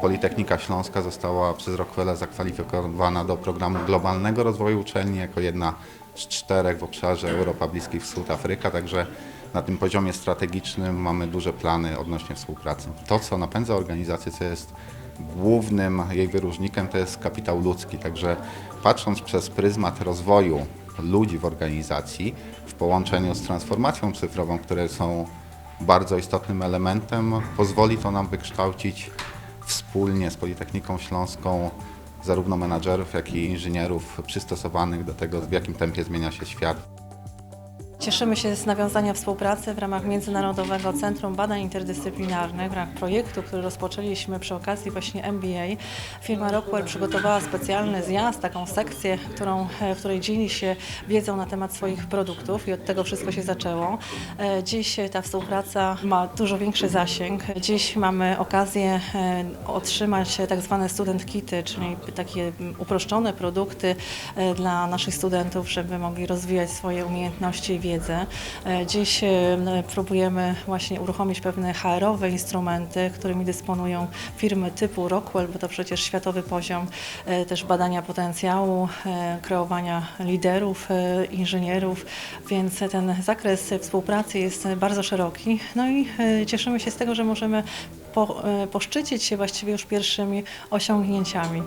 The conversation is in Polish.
Politechnika Śląska została przez Rockwella zakwalifikowana do programu globalnego rozwoju uczelni jako jedna z czterech w obszarze Europa, Bliski Wschód, Afryka, także na tym poziomie strategicznym mamy duże plany odnośnie współpracy. To, co napędza organizację, co jest głównym jej wyróżnikiem, to jest kapitał ludzki, także patrząc przez pryzmat rozwoju ludzi w organizacji w połączeniu z transformacją cyfrową, które są bardzo istotnym elementem, pozwoli to nam wykształcić wspólnie z Politechniką Śląską zarówno menadżerów, jak i inżynierów przystosowanych do tego, w jakim tempie zmienia się świat. Cieszymy się z nawiązania współpracy w ramach Międzynarodowego Centrum Badań Interdyscyplinarnych, w ramach projektu, który rozpoczęliśmy przy okazji właśnie MBA. Firma Rockwell przygotowała specjalny zjazd, taką sekcję, którą, e, w której dzieli się wiedzą na temat swoich produktów i od tego wszystko się zaczęło. E, Dziś ta współpraca ma dużo większy zasięg. Dziś mamy okazję e, otrzymać tak zwane student kity, czyli takie uproszczone produkty e, dla naszych studentów, żeby mogli rozwijać swoje umiejętności i wiedzę. E, Dziś e, próbujemy właśnie uruchomić pewne HR-owe instrumenty, którymi dysponują firmy typu Rockwell, bo to przecież światowy poziom e, też badania potencjału, kreowania liderów, inżynierów, więc ten zakres współpracy jest bardzo szeroki. No i cieszymy się z tego, że możemy po, poszczycić się właściwie już pierwszymi osiągnięciami.